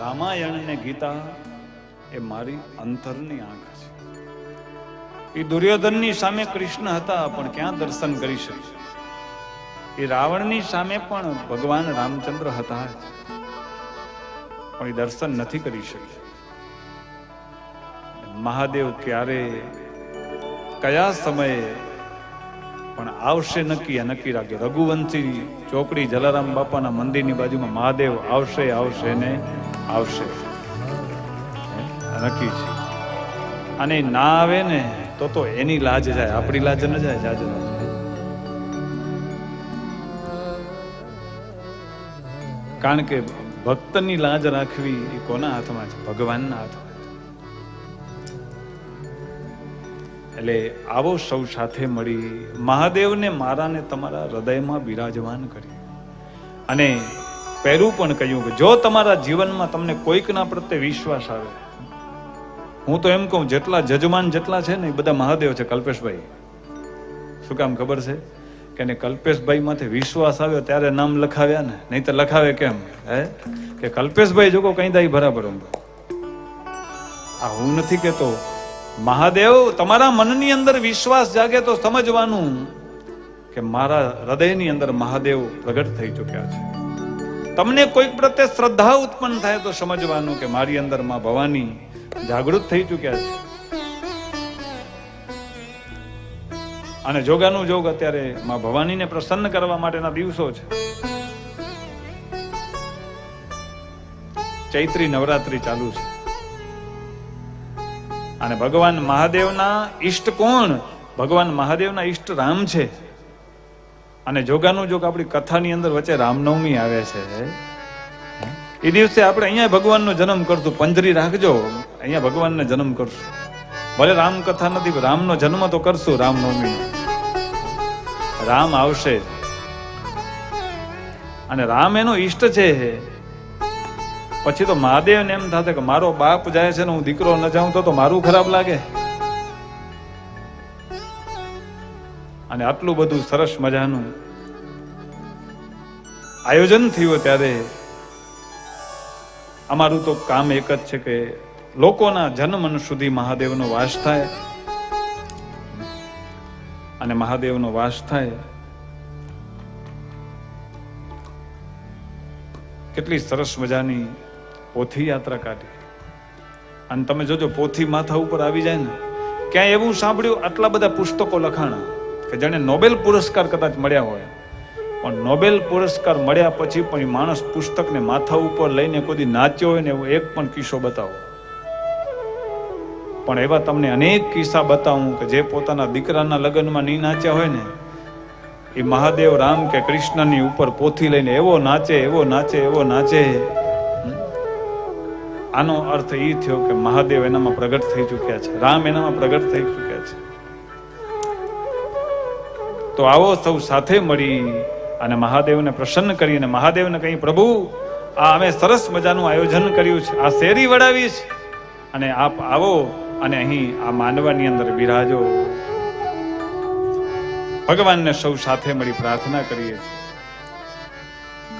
રામાયણ ને ગીતા એ મારી અંતરની આંખ છે. એ દુર્યોધનની સામે કૃષ્ણ હતા, પણ ક્યાં દર્શન કરી શકે? એ રાવણની સામે પણ ભગવાન રામચંદ્ર હતા પણ એ દર્શન નથી કરી શક્યા મહાદેવ ક્યારે, કયા સમયે, પણ આવશે નક્કી નક્કી રાખજો. રઘુવંશી ચોકડી જલારામ બાપાના મંદિરની બાજુમાં મહાદેવ આવશે આવશે ને આવશે. નક્કી છે. અને ના આવે ને, તો તો એની લાજ જાય, આપણી લાજ ન જાય, જાજ ન જાય. કારણ કે ભક્તની લાજ રાખવી એ કોના હાથમાં છે? ભગવાનના હાથમાં એટલે આવો સૌ સાથે મળી, મહાદેવને મારાને તમારા હૃદયમાં બિરાજમાન કરી. અને પહેલું પણ કહ્યું કે જો તમારા જીવનમાં તમને કોઈકના પ્રત્યે વિશ્વાસ આવે, હું તો એમ કહું, જેટલા જજમાન જેટલા છે ને એ બધા મહાદેવ છે કલ્પેશભાઈ. શું કામ ખબર છે? કે એને કલ્પેશભાઈ માથે વિશ્વાસ આવ્યો ત્યારે નામ લખાવ્યા ને? નહીં તો લખાવે કેમ? હે? કે કલ્પેશભાઈ જોકો કઈ દાઈ બરાબર આ હું નથી કેતો મહાદેવ, તમારા મનની અંદર વિશ્વાસ જાગે તો સમજવાનું કે મારા હૃદયની અંદર મહાદેવ પ્રગટ થઈ ચૂક્યા છે. તમને કોઈક પ્રત્યે શ્રદ્ધા ઉત્પન્ન થાય તો સમજવાનું કે મારી અંદરમાં ભવાની જાગૃત થઈ ચૂક્યા છે. અને જોગાનું જોગ અત્યારે માં ભવાનીને પ્રસન્ન કરવા માટેના દિવસો છે. ચૈત્રી નવરાત્રી ચાલુ છે. અને ભગવાન મહાદેવના ઈષ્ટ કોણ? ભગવાન મહાદેવના ઈષ્ટ રામ છે. અને જોગાનું જોગ આપણી કથાની અંદર વચ્ચે રામનવમી આવે છે. એ દિવસે આપણે અહીંયા ભગવાનનો જન્મ કરશું. પંજરી રાખજો. અહીંયા ભગવાનને જન્મ કરશું. ભલે રામ કથા નથી રામનો જન્મ તો કરશું રામનવમીનો. રામ આવશે. અને રામ એનો ઈષ્ટ છે. પછી તો મહાદેવને એમ થશે કે મારો બાપ જાય છે ને હું દીકરો ન જાઉં તો મારું ખરાબ લાગે. અને આટલું બધું સરસ મજાનું આયોજન થયું ત્યારે અમારું તો કામ એક જ છે કે લોકોના જનમન સુધી મહાદેવનો વાસ થાય અને મહાદેવનો વાસ થાય. કેટલી સરસ મજાની પોથી યાત્રા કાઢી. અને તમે જોજો, પોથી માથા ઉપર આવી જાય ને, ક્યાંય એવું સાંભળ્યું, આટલા બધા પુસ્તકો લખાણા. કે જેને નોબેલ પુરસ્કાર કદાચ મળ્યા હોય. પણ નોબેલ પુરસ્કાર મળ્યા પછી પણ એ માણસ પુસ્તકને માથા ઉપર લઈને કોઈ નાચ્યો હોય ને એવો એક પણ કિસ્સો બતાવો. પણ એવા તમને અનેક કિસ્સા બતાવું કે જે પોતાના દીકરાના લગ્નમાં નહીં નાચ્યા હોય ને, એ મહાદેવ રામ કે કૃષ્ણની ઉપર પોથી લઈને એવો નાચે એવો નાચે એવો નાચે. આનો અર્થ એ થયો કે મહાદેવ એનામાં પ્રગટ થઈ ચૂક્યા છે. રામ એનામાં પ્રગટ થઈ ચૂક્યા છે. તો આવો સૌ સાથે મળી અને મહાદેવને પ્રસન્ન કરીને મહાદેવને કહી, પ્રભુ, આ અમે સરસ મજાનું આયોજન કર્યું છે. આ શેરી વડાવી છે અને આપ આવો અને અહીં આ માનવાની અંદર બિરાજો. ભગવાનને સૌ સાથે મળી પ્રાર્થના કરીએ છીએ.